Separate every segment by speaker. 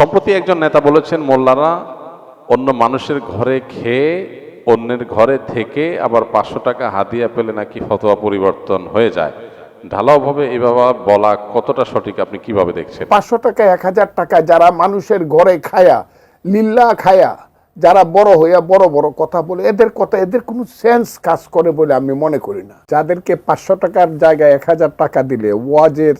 Speaker 1: সম্প্রতি একজন নেতা বলেছেন, মোল্লারা অন্য মানুষের ঘরে খেয়ে অন্যের ঘরে থেকে আবার পাঁচশো টাকা হাদিয়া পেলে নাকি ফতোয়া পরিবর্তন হয়ে যায়। ঢালাওভাবে এভাবে বলা কতটা সঠিক আপনি কীভাবে দেখছেন?
Speaker 2: পাঁচশো টাকা, এক হাজার টাকা যারা মানুষের ঘরে খায়া, লিল্লা খায়া, যারা বড় হইয়া বড় বড় কথা বলে, এদের কথা, এদের কোনো সেন্স কাজ করে বলে আমি মনে করি না। যাদেরকে পাঁচশো টাকার জায়গায় এক হাজার টাকা দিলে, ওয়াজের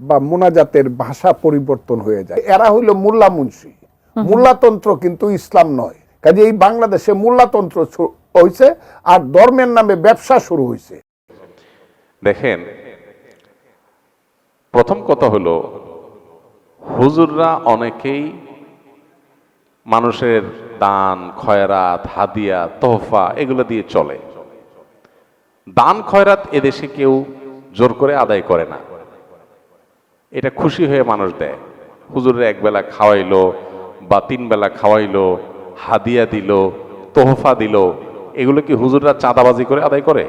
Speaker 2: বা মোনাজাতের ভাষা পরিবর্তন হয়ে যায়। এরা হইল মোল্লা মুন্সি মোল্লাতন্ত্র কিন্তু ইসলাম নয়। কাজে এই বাংলাদেশে মোল্লাতন্ত্র হয়েছে আর ধর্মের নামে ব্যবসা শুরু হয়েছে
Speaker 1: দেখেন, প্রথম কথা হলো, হুজুররা অনেকেই মানুষের দান, খয়রাত, হাদিয়া, তোহফা এগুলো দিয়ে চলে। দান, খয়রাত এদেশে কেউ জোর করে আদায় করে না। এটা খুশি হয়ে মানুষ দেয়। হুজুরের একবেলা খাওয়াইলো, বা তিন বেলা খাওয়াইলো, হাদিয়া দিল, তোহফা দিল, এগুলো কি হুজুররা চাঁদাবাজি করে আদায় করে?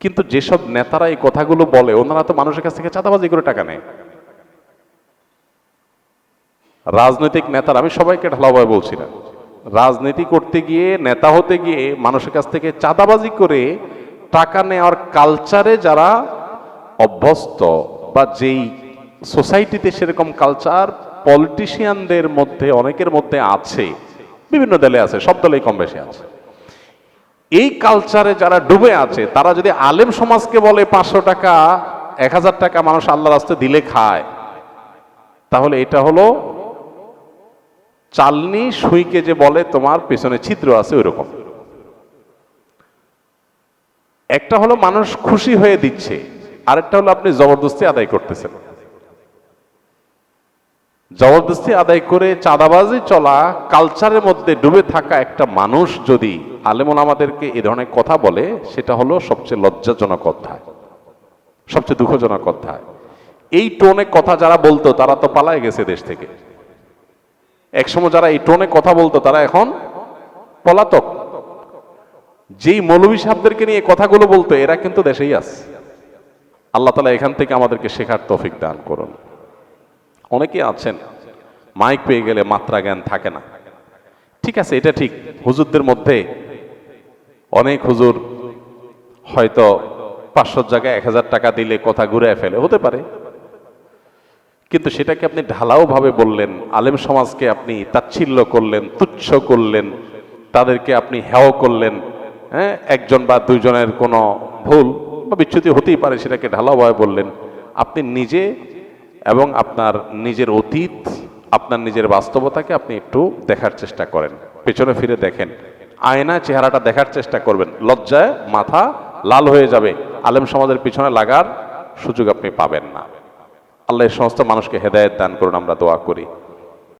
Speaker 1: কিন্তু যেসব নেতারা এই কথাগুলো বলে, ওনারা তো মানুষের কাছ থেকে চাঁদাবাজি করে টাকা নেয়। রাজনৈতিক নেতারা, আমি সবাইকে ঢালাভাবে বলছি না। রাজনীতি করতে গিয়ে, নেতা হতে গিয়ে মানুষের কাছ থেকে চাঁদাবাজি করে টাকা নেওয়ার কালচারে যারা অভ্যস্ত বা যেই সোসাইটিতে সেরকম কালচার পলিটিশিয়ানদের মধ্যে, অনেকের মধ্যে আছে, বিভিন্ন দলে আছে, সব দলেই কম বেশি আছে। এই কালচারে যারা ডুবে আছে, তারা যদি আলেম সমাজকে বলে পাঁচশো টাকা, এক হাজার টাকা মানুষ আল্লাহ রাস্তায় দিলে খায়, তাহলে এটা হলো চালনি সুইকে যে বলে, তোমার পেছনে ছিদ্র আছে ওই রকম একটা হলো মানুষ খুশি হয়ে দিচ্ছে। আরেকটা হলো আপনি জবরদস্তি আদায় করতেছেন। জবরদস্তি আদায় করে চাঁদাবাজি চলা কালচারের মধ্যে ডুবে থাকা একটা মানুষ যদি আলেমন আমাদেরকে এ ধরনের কথা বলে, সেটা হলো সবচেয়ে লজ্জাজনক অধ্যায়। সবচেয়ে দুঃখজনক অধ্যায়। এই টোনে কথা যারা বলতো, তারা তো পালায় গেছে দেশ থেকে। একসময় যারা এই টোনে কথা বলতো, তারা এখন পলাতক। যেই মৌলভী সাহেবদেরকে নিয়ে কথাগুলো বলতো, এরা কিন্তু দেশেই আছে। আল্লাহ তালা এখান থেকে আমাদেরকে শেখার তফিক দান করুন। অনেকে আছেন, মাইক পেয়ে গেলে মাত্রা জ্ঞান থাকে না। ঠিক আছে, এটা ঠিক। হুজুরদের মধ্যে অনেক হুজুর হয়তো পাঁচশোর জায়গায় এক হাজার টাকা দিলে কথা ঘুরে ফেলে, হতে পারে। কিন্তু সেটাকে আপনি ঢালাও ভাবে বললেন, আলেম সমাজকে আপনি তাচ্ছিল্য করলেন, তুচ্ছ করলেন, তাদেরকে আপনি হেয় করলেন হ্যাঁ একজন বা দুইজনের কোনো ভুল বা বিচ্যুতি হতেই পারে, সেটাকে ঢালাওভাবে বললেন। আপনি নিজে এবং আপনার নিজের অতীত, আপনার নিজের বাস্তবতাকে আপনি একটু দেখার চেষ্টা করেন। পেছনে ফিরে দেখেন। আয়না চেহারাটা দেখার চেষ্টা করবেন। লজ্জায় মাথা লাল হয়ে যাবে। আলেম সমাজের পিছনে লাগার সুযোগ আপনি পাবেন না। আল্লাহ সমস্ত মানুষকে হেদায়েত দান করুন, আমরা দোয়া করি।